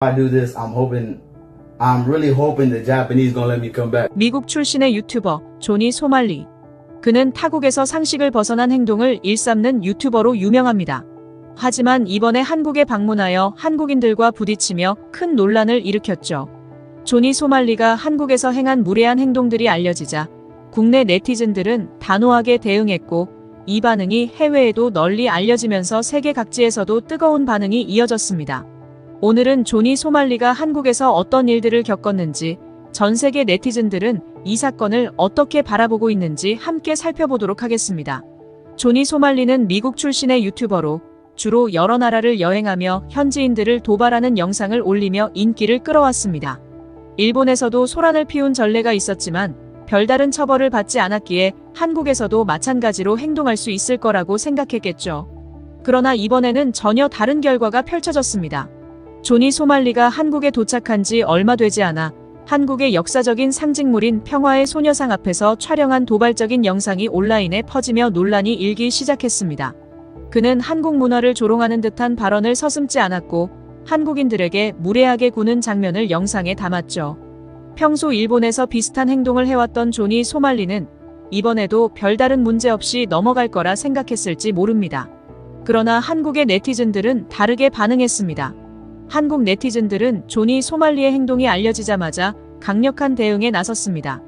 I do this, I'm hoping, I'm really hoping the Japanese gonna let me come back. 미국 출신의 유튜버 조니 소말리. 그는 타국에서 상식을 벗어난 행동을 일삼는 유튜버로 유명합니다. 하지만 이번에 한국에 방문하여 한국인들과 부딪히며 큰 논란을 일으켰죠. 조니 소말리가 한국에서 행한 무례한 행동들이 알려지자 국내 네티즌들은 단호하게 대응했고 이 반응이 해외에도 널리 알려지면서 세계 각지에서도 뜨거운 반응이 이어졌습니다. 오늘은 조니 소말리가 한국에서 어떤 일들을 겪었는지 전 세계 네티즌들은 이 사건을 어떻게 바라보고 있는지 함께 살펴보도록 하겠습니다. 조니 소말리는 미국 출신의 유튜버로 주로 여러 나라를 여행하며 현지인들을 도발하는 영상을 올리며 인기를 끌어왔습니다. 일본에서도 소란을 피운 전례가 있었지만 별다른 처벌을 받지 않았기에 한국에서도 마찬가지로 행동할 수 있을 거라고 생각했겠죠. 그러나 이번에는 전혀 다른 결과가 펼쳐졌습니다. 조니 소말리가 한국에 도착한 지 얼마 되지 않아 한국의 역사적인 상징물인 평화의 소녀상 앞에서 촬영한 도발적인 영상이 온라인에 퍼지며 논란이 일기 시작했습니다. 그는 한국 문화를 조롱하는 듯한 발언을 서슴지 않았고 한국인들에게 무례하게 구는 장면을 영상에 담았죠. 평소 일본에서 비슷한 행동을 해왔던 조니 소말리는 이번에도 별다른 문제 없이 넘어갈 거라 생각했을지 모릅니다. 그러나 한국의 네티즌들은 다르게 반응했습니다. 한국 네티즌들은 조니 소말리의 행동이 알려지자마자 강력한 대응에 나섰습니다.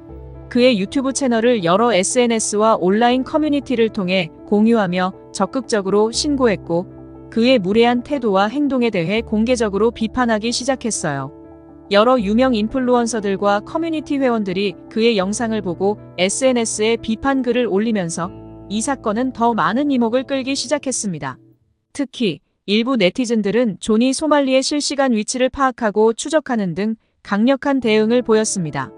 그의 유튜브 채널을 여러 SNS와 온라인 커뮤니티를 통해 공유하며 적극적으로 신고했고 그의 무례한 태도와 행동에 대해 공개적으로 비판하기 시작했어요. 여러 유명 인플루언서들과 커뮤니티 회원들이 그의 영상을 보고 SNS에 비판 글을 올리면서 이 사건은 더 많은 이목을 끌기 시작했습니다. 특히 일부 네티즌들은 조니 소말리의 실시간 위치를 파악하고 추적하는 등 강력한 대응을 보였습니다.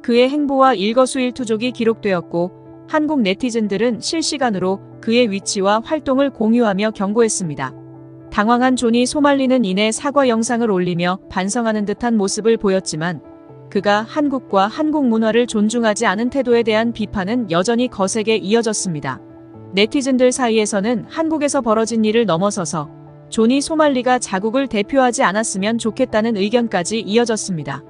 그의 행보와 일거수일투족이 기록되었고 한국 네티즌들은 실시간으로 그의 위치와 활동을 공유하며 경고했습니다. 당황한 존이 소말리는 이내 사과 영상을 올리며 반성하는 듯한 모습을 보였지만 그가 한국과 한국 문화를 존중하지 않은 태도에 대한 비판은 여전히 거세게 이어졌습니다. 네티즌들 사이에서는 한국에서 벌어진 일을 넘어서서 조니 소말리가 자국을 대표하지 않았으면 좋겠다는 의견까지 이어졌습니다.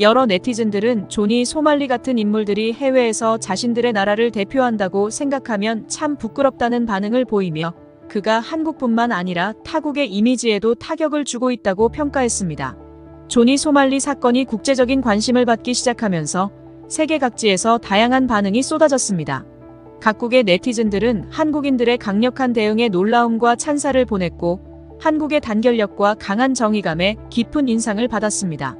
여러 네티즌들은 조니 소말리 같은 인물들이 해외에서 자신들의 나라를 대표한다고 생각하면 참 부끄럽다는 반응을 보이며 그가 한국뿐만 아니라 타국의 이미지에도 타격을 주고 있다고 평가했습니다. 조니 소말리 사건이 국제적인 관심을 받기 시작하면서 세계 각지에서 다양한 반응이 쏟아졌습니다. 각국의 네티즌들은 한국인들의 강력한 대응에 놀라움과 찬사를 보냈고 한국의 단결력과 강한 정의감에 깊은 인상을 받았습니다.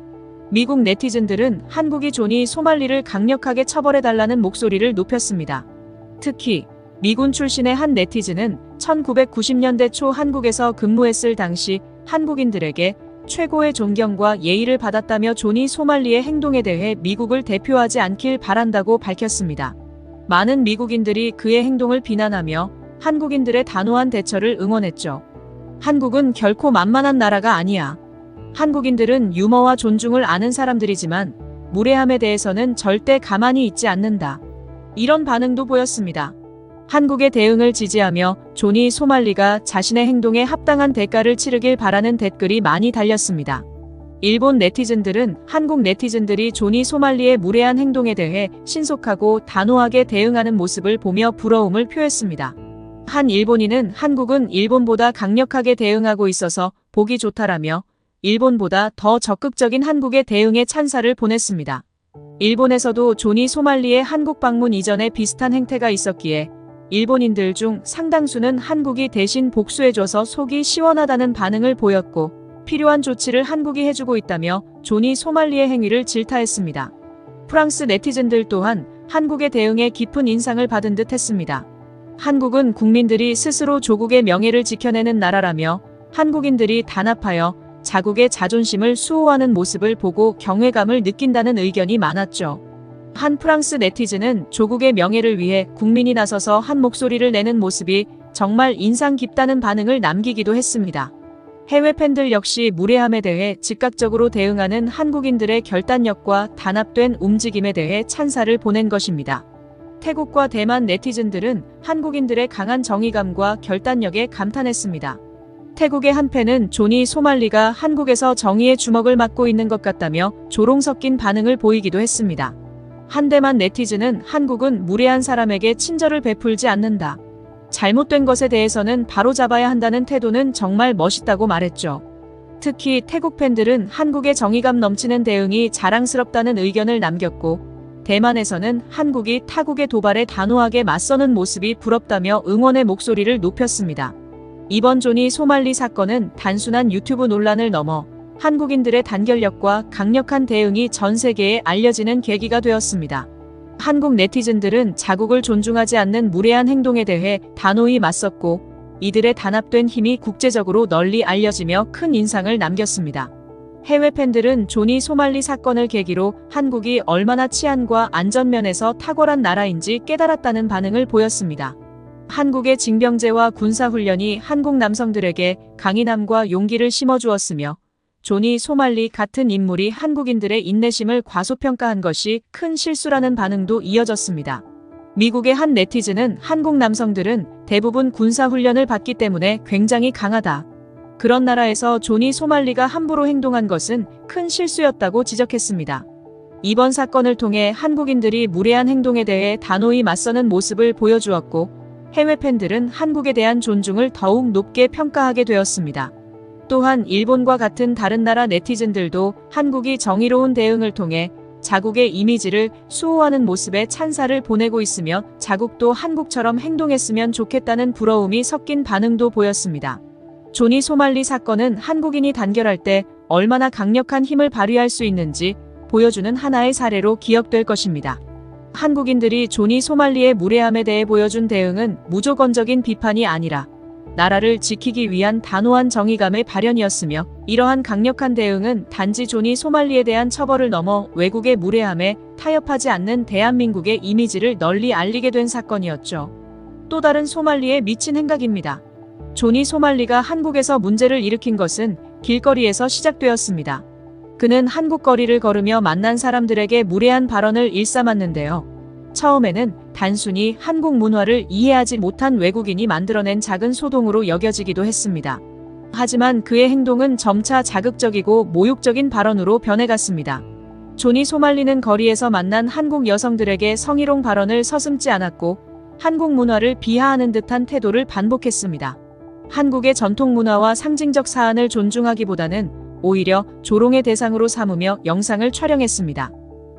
미국 네티즌들은 한국이 조니 소말리를 강력하게 처벌해달라는 목소리를 높였습니다. 특히 미군 출신의 한 네티즌은 1990년대 초 한국에서 근무했을 당시 한국인들에게 최고의 존경과 예의를 받았다며 조니 소말리의 행동에 대해 미국을 대표하지 않길 바란다고 밝혔습니다. 많은 미국인들이 그의 행동을 비난하며 한국인들의 단호한 대처를 응원했죠. 한국은 결코 만만한 나라가 아니야. 한국인들은 유머와 존중을 아는 사람들이지만 무례함에 대해서는 절대 가만히 있지 않는다. 이런 반응도 보였습니다. 한국의 대응을 지지하며 조니 소말리가 자신의 행동에 합당한 대가를 치르길 바라는 댓글이 많이 달렸습니다. 일본 네티즌들은 한국 네티즌들이 조니 소말리의 무례한 행동에 대해 신속하고 단호하게 대응하는 모습을 보며 부러움을 표했습니다. 한 일본인은 한국은 일본보다 강력하게 대응하고 있어서 보기 좋다라며 일본보다 더 적극적인 한국의 대응에 찬사를 보냈습니다. 일본에서도 조니 소말리의 한국 방문 이전에 비슷한 행태가 있었기에 일본인들 중 상당수는 한국이 대신 복수해줘서 속이 시원하다는 반응을 보였고 필요한 조치를 한국이 해주고 있다며 조니 소말리의 행위를 질타했습니다. 프랑스 네티즌들 또한 한국의 대응에 깊은 인상을 받은 듯 했습니다. 한국은 국민들이 스스로 조국의 명예를 지켜내는 나라라며 한국인들이 단합하여 자국의 자존심을 수호하는 모습을 보고 경외감을 느낀다는 의견이 많았죠. 한 프랑스 네티즌은 조국의 명예를 위해 국민이 나서서 한 목소리를 내는 모습이 정말 인상 깊다는 반응을 남기기도 했습니다. 해외 팬들 역시 무례함에 대해 즉각적으로 대응하는 한국인들의 결단력과 단합된 움직임에 대해 찬사를 보낸 것입니다. 태국과 대만 네티즌들은 한국인들의 강한 정의감과 결단력에 감탄했습니다. 태국의 한 팬은 조니 소말리가 한국에서 정의의 주먹을 맡고 있는 것 같다며 조롱 섞인 반응을 보이기도 했습니다. 한대만 네티즌은 한국은 무례한 사람에게 친절을 베풀지 않는다. 잘못된 것에 대해서는 바로 잡아야 한다는 태도는 정말 멋있다고 말했죠. 특히 태국 팬들은 한국의 정의감 넘치는 대응이 자랑스럽다는 의견을 남겼고 대만에서는 한국이 타국의 도발에 단호하게 맞서는 모습이 부럽다며 응원의 목소리를 높였습니다. 이번 조니 소말리 사건은 단순한 유튜브 논란을 넘어 한국인들의 단결력과 강력한 대응이 전 세계에 알려지는 계기가 되었습니다. 한국 네티즌들은 자국을 존중하지 않는 무례한 행동에 대해 단호히 맞섰고 이들의 단합된 힘이 국제적으로 널리 알려지며 큰 인상을 남겼습니다. 해외 팬들은 조니 소말리 사건을 계기로 한국이 얼마나 치안과 안전면에서 탁월한 나라인지 깨달았다는 반응을 보였습니다. 한국의 징병제와 군사훈련이 한국 남성들에게 강인함과 용기를 심어주었으며 조니 소말리 같은 인물이 한국인들의 인내심을 과소평가한 것이 큰 실수라는 반응도 이어졌습니다. 미국의 한 네티즌은 한국 남성들은 대부분 군사훈련을 받기 때문에 굉장히 강하다. 그런 나라에서 조니 소말리가 함부로 행동한 것은 큰 실수였다고 지적했습니다. 이번 사건을 통해 한국인들이 무례한 행동에 대해 단호히 맞서는 모습을 보여주었고 해외 팬들은 한국에 대한 존중을 더욱 높게 평가하게 되었습니다. 또한 일본과 같은 다른 나라 네티즌들도 한국이 정의로운 대응을 통해 자국의 이미지를 수호하는 모습에 찬사를 보내고 있으며 자국도 한국처럼 행동했으면 좋겠다는 부러움이 섞인 반응도 보였습니다. 조니 소말리 사건은 한국인이 단결할 때 얼마나 강력한 힘을 발휘할 수 있는지 보여주는 하나의 사례로 기억될 것입니다. 한국인들이 조니 소말리의 무례함에 대해 보여준 대응은 무조건적인 비판이 아니라 나라를 지키기 위한 단호한 정의감의 발현이었으며 이러한 강력한 대응은 단지 조니 소말리에 대한 처벌을 넘어 외국의 무례함에 타협하지 않는 대한민국의 이미지를 널리 알리게 된 사건이었죠. 또 다른 소말리의 미친 행각입니다. 조니 소말리가 한국에서 문제를 일으킨 것은 길거리에서 시작되었습니다. 그는 한국 거리를 걸으며 만난 사람들에게 무례한 발언을 일삼았는데요. 처음에는 단순히 한국 문화를 이해하지 못한 외국인이 만들어낸 작은 소동으로 여겨지기도 했습니다. 하지만 그의 행동은 점차 자극적이고 모욕적인 발언으로 변해갔습니다. 조니 소말리는 거리에서 만난 한국 여성들에게 성희롱 발언을 서슴지 않았고 한국 문화를 비하하는 듯한 태도를 반복했습니다. 한국의 전통 문화와 상징적 사안을 존중하기보다는 오히려 조롱의 대상으로 삼으며 영상을 촬영했습니다.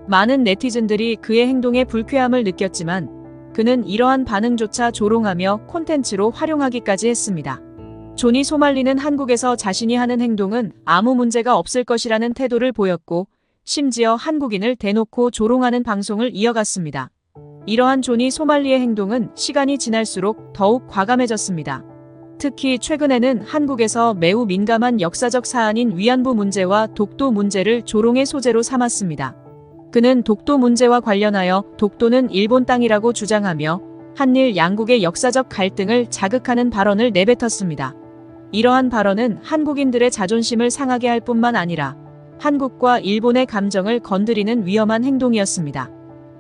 많은 네티즌들이 그의 행동에 불쾌함을 느꼈지만 그는 이러한 반응조차 조롱하며 콘텐츠로 활용하기까지 했습니다. 조니 소말리는 한국에서 자신이 하는 행동은 아무 문제가 없을 것이라는 태도를 보였고 심지어 한국인을 대놓고 조롱하는 방송을 이어갔습니다. 이러한 조니 소말리의 행동은 시간이 지날수록 더욱 과감해졌습니다. 특히 최근에는 한국에서 매우 민감한 역사적 사안인 위안부 문제와 독도 문제를 조롱의 소재로 삼았습니다. 그는 독도 문제와 관련하여 독도는 일본 땅이라고 주장하며 한일 양국의 역사적 갈등을 자극하는 발언을 내뱉었습니다. 이러한 발언은 한국인들의 자존심을 상하게 할 뿐만 아니라 한국과 일본의 감정을 건드리는 위험한 행동이었습니다.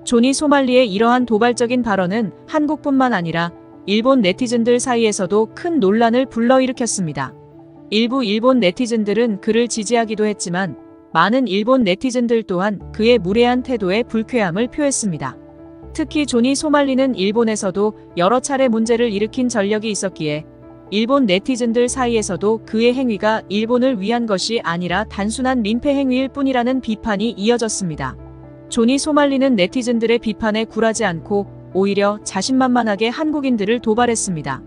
조니 소말리의 이러한 도발적인 발언은 한국뿐만 아니라 일본 네티즌들 사이에서도 큰 논란을 불러일으켰습니다. 일부 일본 네티즌들은 그를 지지하기도 했지만 많은 일본 네티즌들 또한 그의 무례한 태도에 불쾌함을 표했습니다. 특히 조니 소말리는 일본에서도 여러 차례 문제를 일으킨 전력이 있었기에 일본 네티즌들 사이에서도 그의 행위가 일본을 위한 것이 아니라 단순한 민폐 행위일 뿐이라는 비판이 이어졌습니다. 조니 소말리는 네티즌들의 비판에 굴하지 않고 오히려 자신만만하게 한국인들을 도발했습니다.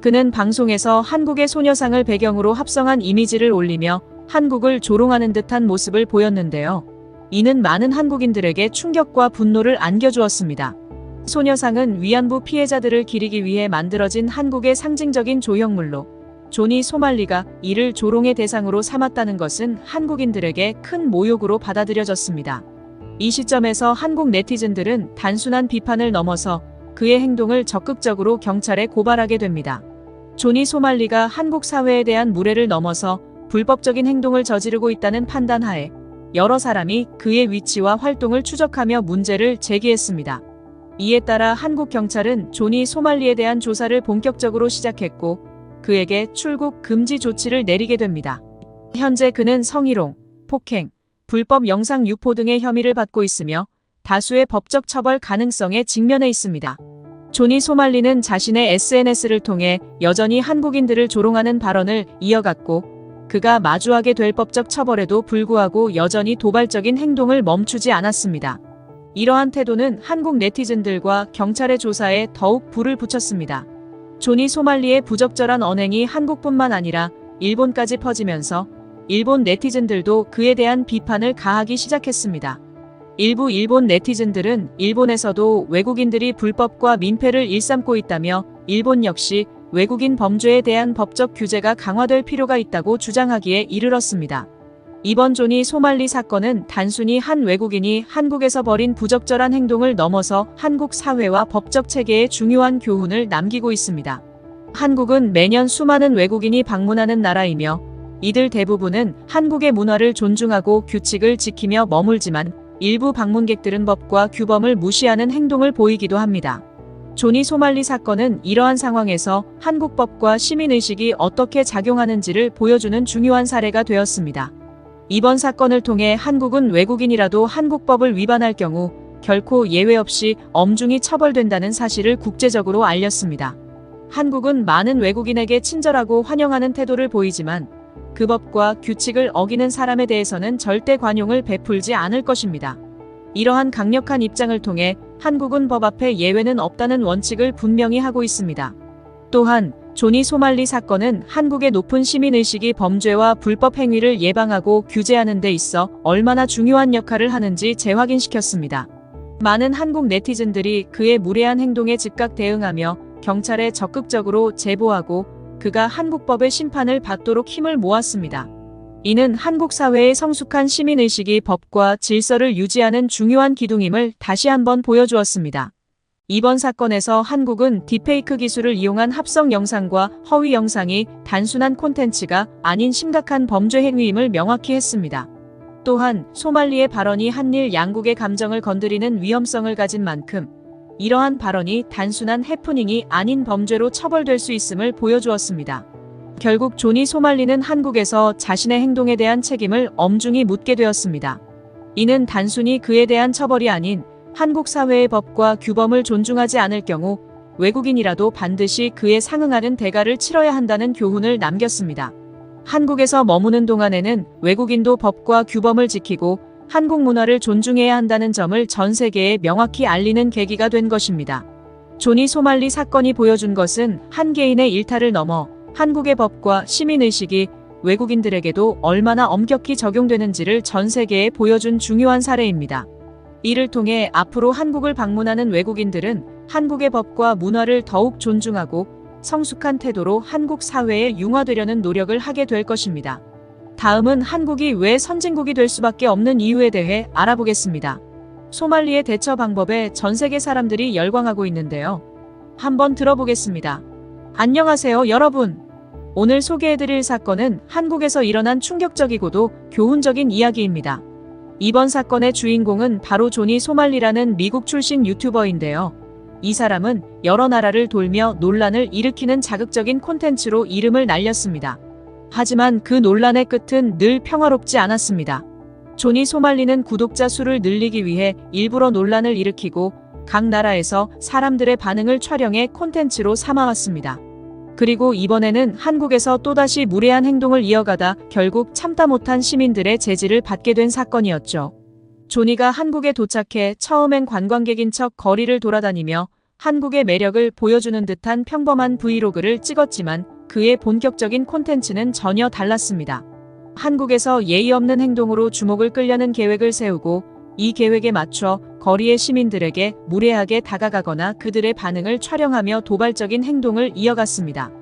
그는 방송에서 한국의 소녀상을 배경으로 합성한 이미지를 올리며 한국을 조롱하는 듯한 모습을 보였는데요. 이는 많은 한국인들에게 충격과 분노를 안겨주었습니다. 소녀상은 위안부 피해자들을 기리기 위해 만들어진 한국의 상징적인 조형물로 조니 소말리가 이를 조롱의 대상으로 삼았다는 것은 한국인들에게 큰 모욕으로 받아들여졌습니다. 이 시점에서 한국 네티즌들은 단순한 비판을 넘어서 그의 행동을 적극적으로 경찰에 고발하게 됩니다. 조니 소말리가 한국 사회에 대한 무례를 넘어서 불법적인 행동을 저지르고 있다는 판단하에 여러 사람이 그의 위치와 활동을 추적하며 문제를 제기했습니다. 이에 따라 한국 경찰은 조니 소말리에 대한 조사를 본격적으로 시작했고 그에게 출국 금지 조치를 내리게 됩니다. 현재 그는 성희롱, 폭행, 불법 영상 유포 등의 혐의를 받고 있으며 다수의 법적 처벌 가능성에 직면해 있습니다. 조니 소말리는 자신의 SNS를 통해 여전히 한국인들을 조롱하는 발언을 이어갔고 그가 마주하게 될 법적 처벌에도 불구하고 여전히 도발적인 행동을 멈추지 않았습니다. 이러한 태도는 한국 네티즌들과 경찰의 조사에 더욱 불을 붙였습니다. 조니 소말리의 부적절한 언행이 한국뿐만 아니라 일본까지 퍼지면서 일본 네티즌들도 그에 대한 비판을 가하기 시작했습니다. 일부 일본 네티즌들은 일본에서도 외국인들이 불법과 민폐를 일삼고 있다며 일본 역시 외국인 범죄에 대한 법적 규제가 강화될 필요가 있다고 주장하기에 이르렀습니다. 이번 조니 소말리 사건은 단순히 한 외국인이 한국에서 벌인 부적절한 행동을 넘어서 한국 사회와 법적 체계에 중요한 교훈을 남기고 있습니다. 한국은 매년 수많은 외국인이 방문하는 나라이며 이들 대부분은 한국의 문화를 존중하고 규칙을 지키며 머물지만 일부 방문객들은 법과 규범을 무시하는 행동을 보이기도 합니다. 조니 소말리 사건은 이러한 상황에서 한국법과 시민의식이 어떻게 작용하는지를 보여주는 중요한 사례가 되었습니다. 이번 사건을 통해 한국은 외국인이라도 한국법을 위반할 경우 결코 예외 없이 엄중히 처벌된다는 사실을 국제적으로 알렸습니다. 한국은 많은 외국인에게 친절하고 환영하는 태도를 보이지만 그 법과 규칙을 어기는 사람에 대해서는 절대 관용을 베풀지 않을 것입니다. 이러한 강력한 입장을 통해 한국은 법 앞에 예외는 없다는 원칙을 분명히 하고 있습니다. 또한 조니 소말리 사건은 한국의 높은 시민의식이 범죄와 불법 행위를 예방하고 규제하는 데 있어 얼마나 중요한 역할을 하는지 재확인시켰습니다. 많은 한국 네티즌들이 그의 무례한 행동에 즉각 대응하며 경찰에 적극적으로 제보하고 그가 한국법의 심판을 받도록 힘을 모았습니다. 이는 한국 사회의 성숙한 시민의식이 법과 질서를 유지하는 중요한 기둥임을 다시 한번 보여주었습니다. 이번 사건에서 한국은 딥페이크 기술을 이용한 합성 영상과 허위 영상이 단순한 콘텐츠가 아닌 심각한 범죄 행위임을 명확히 했습니다. 또한 소말리의 발언이 한일 양국의 감정을 건드리는 위험성을 가진 만큼 이러한 발언이 단순한 해프닝이 아닌 범죄로 처벌될 수 있음을 보여주었습니다. 결국 조니 소말리는 한국에서 자신의 행동에 대한 책임을 엄중히 묻게 되었습니다. 이는 단순히 그에 대한 처벌이 아닌 한국 사회의 법과 규범을 존중하지 않을 경우 외국인이라도 반드시 그에 상응하는 대가를 치러야 한다는 교훈을 남겼습니다. 한국에서 머무는 동안에는 외국인도 법과 규범을 지키고 한국 문화를 존중해야 한다는 점을 전 세계에 명확히 알리는 계기가 된 것입니다. 조니 소말리 사건이 보여준 것은 한 개인의 일탈을 넘어 한국의 법과 시민의식이 외국인들에게도 얼마나 엄격히 적용되는지를 전 세계에 보여준 중요한 사례입니다. 이를 통해 앞으로 한국을 방문하는 외국인들은 한국의 법과 문화를 더욱 존중하고 성숙한 태도로 한국 사회에 융화되려는 노력을 하게 될 것입니다. 다음은 한국이 왜 선진국이 될 수밖에 없는 이유에 대해 알아보겠습니다. 소말리의 대처 방법에 전 세계 사람들이 열광하고 있는데요. 한번 들어보겠습니다. 안녕하세요, 여러분. 오늘 소개해드릴 사건은 한국에서 일어난 충격적이고도 교훈적인 이야기입니다. 이번 사건의 주인공은 바로 조니 소말리라는 미국 출신 유튜버인데요. 이 사람은 여러 나라를 돌며 논란을 일으키는 자극적인 콘텐츠로 이름을 날렸습니다. 하지만 그 논란의 끝은 늘 평화롭지 않았습니다. 조니 소말리는 구독자 수를 늘리기 위해 일부러 논란을 일으키고 각 나라에서 사람들의 반응을 촬영해 콘텐츠로 삼아왔습니다. 그리고 이번에는 한국에서 또다시 무례한 행동을 이어가다 결국 참다 못한 시민들의 제지를 받게 된 사건이었죠. 조니가 한국에 도착해 처음엔 관광객인 척 거리를 돌아다니며 한국의 매력을 보여주는 듯한 평범한 브이로그를 찍었지만 그의 본격적인 콘텐츠는 전혀 달랐습니다. 한국에서 예의 없는 행동으로 주목을 끌려는 계획을 세우고 이 계획에 맞춰 거리의 시민들에게 무례하게 다가가거나 그들의 반응을 촬영하며 도발적인 행동을 이어갔습니다.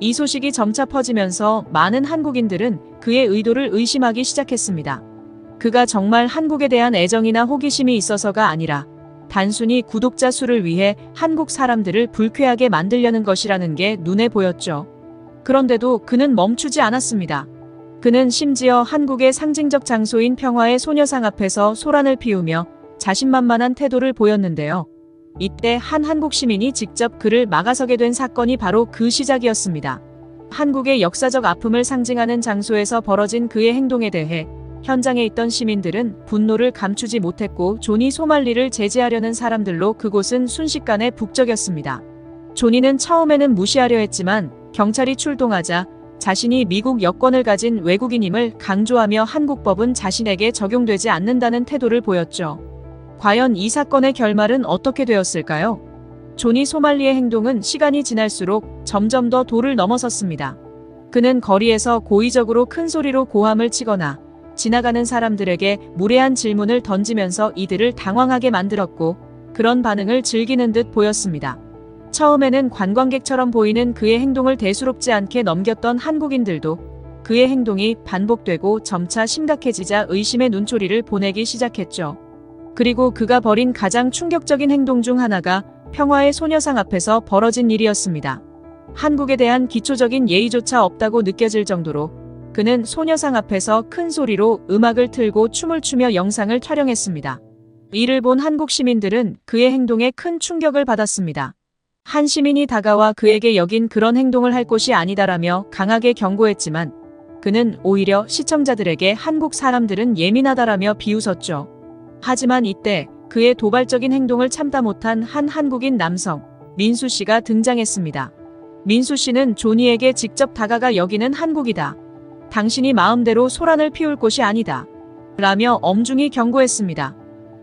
이 소식이 점차 퍼지면서 많은 한국인들은 그의 의도를 의심하기 시작했습니다. 그가 정말 한국에 대한 애정이나 호기심이 있어서가 아니라 단순히 구독자 수를 위해 한국 사람들을 불쾌하게 만들려는 것이라는 게 눈에 보였죠. 그런데도 그는 멈추지 않았습니다. 그는 심지어 한국의 상징적 장소인 평화의 소녀상 앞에서 소란을 피우며 자신만만한 태도를 보였는데요. 이때 한 한국 시민이 직접 그를 막아서게 된 사건이 바로 그 시작이었습니다. 한국의 역사적 아픔을 상징하는 장소에서 벌어진 그의 행동에 대해 현장에 있던 시민들은 분노를 감추지 못했고 조니 소말리를 제지하려는 사람들로 그곳은 순식간에 북적였습니다. 조니는 처음에는 무시하려 했지만 경찰이 출동하자 자신이 미국 여권을 가진 외국인임을 강조하며 한국 법은 자신에게 적용되지 않는다는 태도를 보였죠. 과연 이 사건의 결말은 어떻게 되었을까요? 조니 소말리의 행동은 시간이 지날수록 점점 더 도를 넘어섰습니다. 그는 거리에서 고의적으로 큰 소리로 고함을 치거나 지나가는 사람들에게 무례한 질문을 던지면서 이들을 당황하게 만들었고 그런 반응을 즐기는 듯 보였습니다. 처음에는 관광객처럼 보이는 그의 행동을 대수롭지 않게 넘겼던 한국인들도 그의 행동이 반복되고 점차 심각해지자 의심의 눈초리를 보내기 시작했죠. 그리고 그가 벌인 가장 충격적인 행동 중 하나가 평화의 소녀상 앞에서 벌어진 일이었습니다. 한국에 대한 기초적인 예의조차 없다고 느껴질 정도로 그는 소녀상 앞에서 큰 소리로 음악을 틀고 춤을 추며 영상을 촬영했습니다. 이를 본 한국 시민들은 그의 행동에 큰 충격을 받았습니다. 한 시민이 다가와 그에게 여긴 그런 행동을 할 곳이 아니다라며 강하게 경고했지만 그는 오히려 시청자들에게 한국 사람들은 예민하다라며 비웃었죠. 하지만 이때 그의 도발적인 행동을 참다 못한 한 한국인 남성, 민수 씨가 등장했습니다. 민수 씨는 조니에게 직접 다가가 여기는 한국이다. 당신이 마음대로 소란을 피울 곳이 아니다. 라며 엄중히 경고했습니다.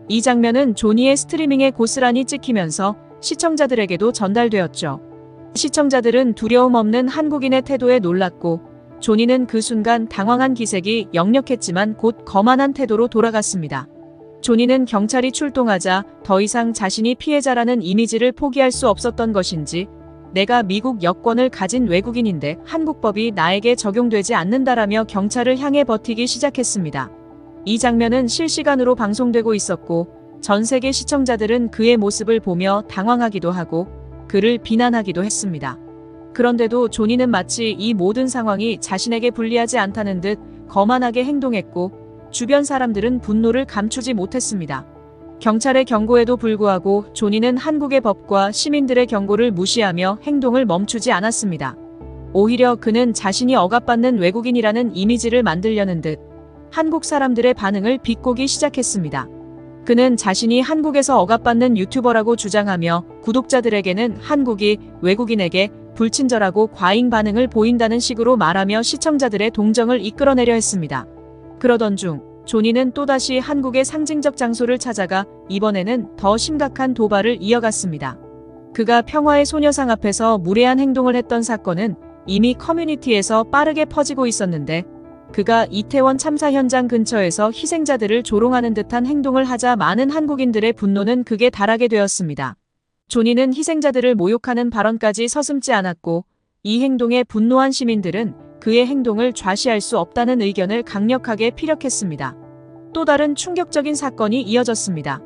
이 장면은 조니의 스트리밍에 고스란히 찍히면서 시청자들에게도 전달되었죠. 시청자들은 두려움 없는 한국인의 태도에 놀랐고 조니는 그 순간 당황한 기색이 역력했지만 곧 거만한 태도로 돌아갔습니다. 조니는 경찰이 출동하자 더 이상 자신이 피해자라는 이미지를 포기할 수 없었던 것인지 내가 미국 여권을 가진 외국인인데 한국법이 나에게 적용되지 않는다라며 경찰을 향해 버티기 시작했습니다. 이 장면은 실시간으로 방송되고 있었고 전 세계 시청자들은 그의 모습을 보며 당황하기도 하고 그를 비난하기도 했습니다. 그런데도 조니는 마치 이 모든 상황이 자신에게 불리하지 않다는 듯 거만하게 행동했고 주변 사람들은 분노를 감추지 못했습니다. 경찰의 경고에도 불구하고 조니는 한국의 법과 시민들의 경고를 무시하며 행동을 멈추지 않았습니다. 오히려 그는 자신이 억압받는 외국인이라는 이미지를 만들려는 듯 한국 사람들의 반응을 비꼬기 시작했습니다. 그는 자신이 한국에서 억압받는 유튜버라고 주장하며 구독자들에게는 한국이 외국인에게 불친절하고 과잉 반응을 보인다는 식으로 말하며 시청자들의 동정을 이끌어내려 했습니다. 그러던 중 조니는 또다시 한국의 상징적 장소를 찾아가 이번에는 더 심각한 도발을 이어갔습니다. 그가 평화의 소녀상 앞에서 무례한 행동을 했던 사건은 이미 커뮤니티에서 빠르게 퍼지고 있었는데 그가 이태원 참사 현장 근처에서 희생자들을 조롱하는 듯한 행동을 하자 많은 한국인들의 분노는 극에 달하게 되었습니다. 조니는 희생자들을 모욕하는 발언까지 서슴지 않았고 이 행동에 분노한 시민들은 그의 행동을 좌시할 수 없다는 의견을 강력하게 피력했습니다. 또 다른 충격적인 사건이 이어졌습니다.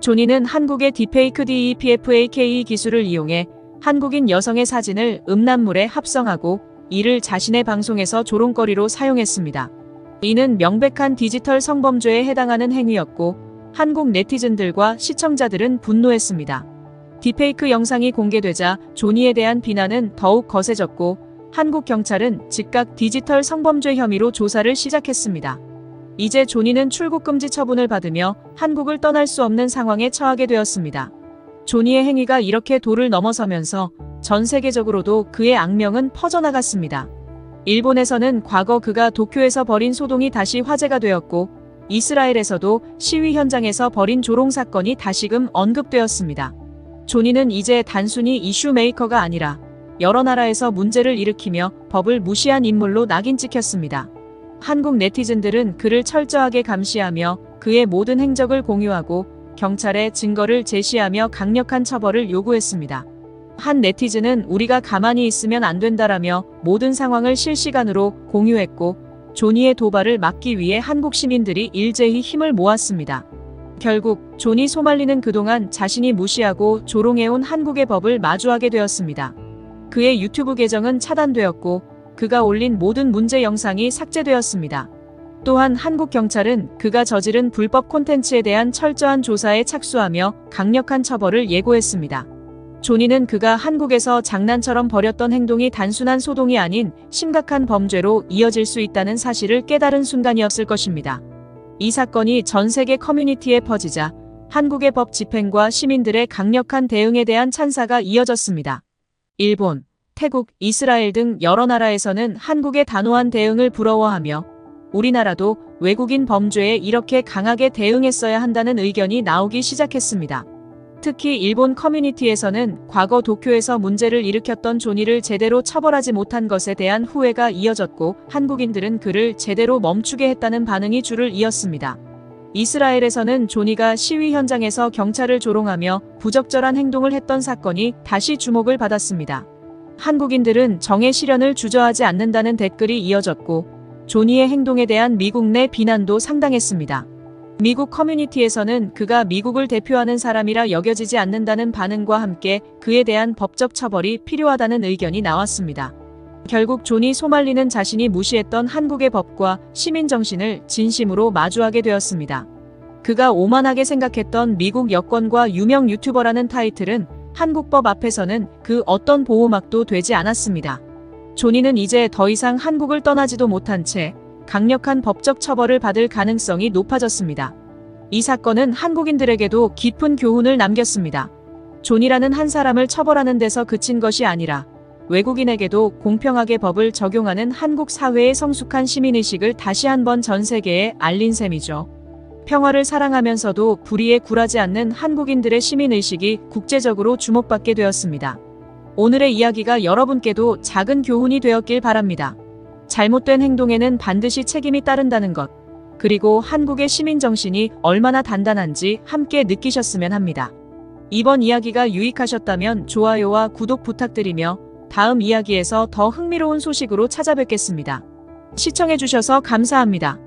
조니는 한국의 딥페이크 DEPFAKE 기술을 이용해 한국인 여성의 사진을 음란물에 합성하고 이를 자신의 방송에서 조롱거리로 사용했습니다. 이는 명백한 디지털 성범죄에 해당하는 행위였고 한국 네티즌들과 시청자들은 분노했습니다. 딥페이크 영상이 공개되자 조니에 대한 비난은 더욱 거세졌고 한국 경찰은 즉각 디지털 성범죄 혐의로 조사를 시작했습니다. 이제 조니는 출국 금지 처분을 받으며 한국을 떠날 수 없는 상황에 처하게 되었습니다. 조니의 행위가 이렇게 도를 넘어서면서 전 세계적으로도 그의 악명은 퍼져나갔습니다. 일본에서는 과거 그가 도쿄에서 벌인 소동이 다시 화제가 되었고 이스라엘에서도 시위 현장에서 벌인 조롱 사건이 다시금 언급되었습니다. 조니는 이제 단순히 이슈 메이커가 아니라 여러 나라에서 문제를 일으키며 법을 무시한 인물로 낙인 찍혔습니다. 한국 네티즌들은 그를 철저하게 감시하며 그의 모든 행적을 공유하고 경찰에 증거를 제시하며 강력한 처벌을 요구했습니다. 한 네티즌은 우리가 가만히 있으면 안 된다라며 모든 상황을 실시간으로 공유했고 조니의 도발을 막기 위해 한국 시민들이 일제히 힘을 모았습니다. 결국 조니 소말리는 그동안 자신이 무시하고 조롱해온 한국의 법을 마주하게 되었습니다. 그의 유튜브 계정은 차단되었고 그가 올린 모든 문제 영상이 삭제되었습니다. 또한 한국 경찰은 그가 저지른 불법 콘텐츠에 대한 철저한 조사에 착수하며 강력한 처벌을 예고했습니다. 조니는 그가 한국에서 장난처럼 벌였던 행동이 단순한 소동이 아닌 심각한 범죄로 이어질 수 있다는 사실을 깨달은 순간이었을 것입니다. 이 사건이 전 세계 커뮤니티에 퍼지자 한국의 법 집행과 시민들의 강력한 대응에 대한 찬사가 이어졌습니다. 일본, 태국, 이스라엘 등 여러 나라에서는 한국의 단호한 대응을 부러워하며 우리나라도 외국인 범죄에 이렇게 강하게 대응했어야 한다는 의견이 나오기 시작했습니다. 특히 일본 커뮤니티에서는 과거 도쿄에서 문제를 일으켰던 조니를 제대로 처벌하지 못한 것에 대한 후회가 이어졌고 한국인들은 그를 제대로 멈추게 했다는 반응이 줄을 이었습니다. 이스라엘에서는 조니가 시위 현장에서 경찰을 조롱하며 부적절한 행동을 했던 사건이 다시 주목을 받았습니다. 한국인들은 정의 실현을 주저하지 않는다는 댓글이 이어졌고 조니의 행동에 대한 미국 내 비난도 상당했습니다. 미국 커뮤니티에서는 그가 미국을 대표하는 사람이라 여겨지지 않는다는 반응과 함께 그에 대한 법적 처벌이 필요하다는 의견이 나왔습니다. 결국 조니 소말리는 자신이 무시했던 한국의 법과 시민 정신을 진심으로 마주하게 되었습니다. 그가 오만하게 생각했던 미국 여권과 유명 유튜버라는 타이틀은 한국법 앞에서는 그 어떤 보호막도 되지 않았습니다. 조니는 이제 더 이상 한국을 떠나지도 못한 채 강력한 법적 처벌을 받을 가능성이 높아졌습니다. 이 사건은 한국인들에게도 깊은 교훈을 남겼습니다. 존이라는 한 사람을 처벌하는 데서 그친 것이 아니라 외국인에게도 공평하게 법을 적용하는 한국 사회의 성숙한 시민의식을 다시 한번 전 세계에 알린 셈이죠. 평화를 사랑하면서도 불의에 굴하지 않는 한국인들의 시민의식이 국제적으로 주목받게 되었습니다. 오늘의 이야기가 여러분께도 작은 교훈이 되었길 바랍니다. 잘못된 행동에는 반드시 책임이 따른다는 것, 그리고 한국의 시민 정신이 얼마나 단단한지 함께 느끼셨으면 합니다. 이번 이야기가 유익하셨다면 좋아요와 구독 부탁드리며 다음 이야기에서 더 흥미로운 소식으로 찾아뵙겠습니다. 시청해주셔서 감사합니다.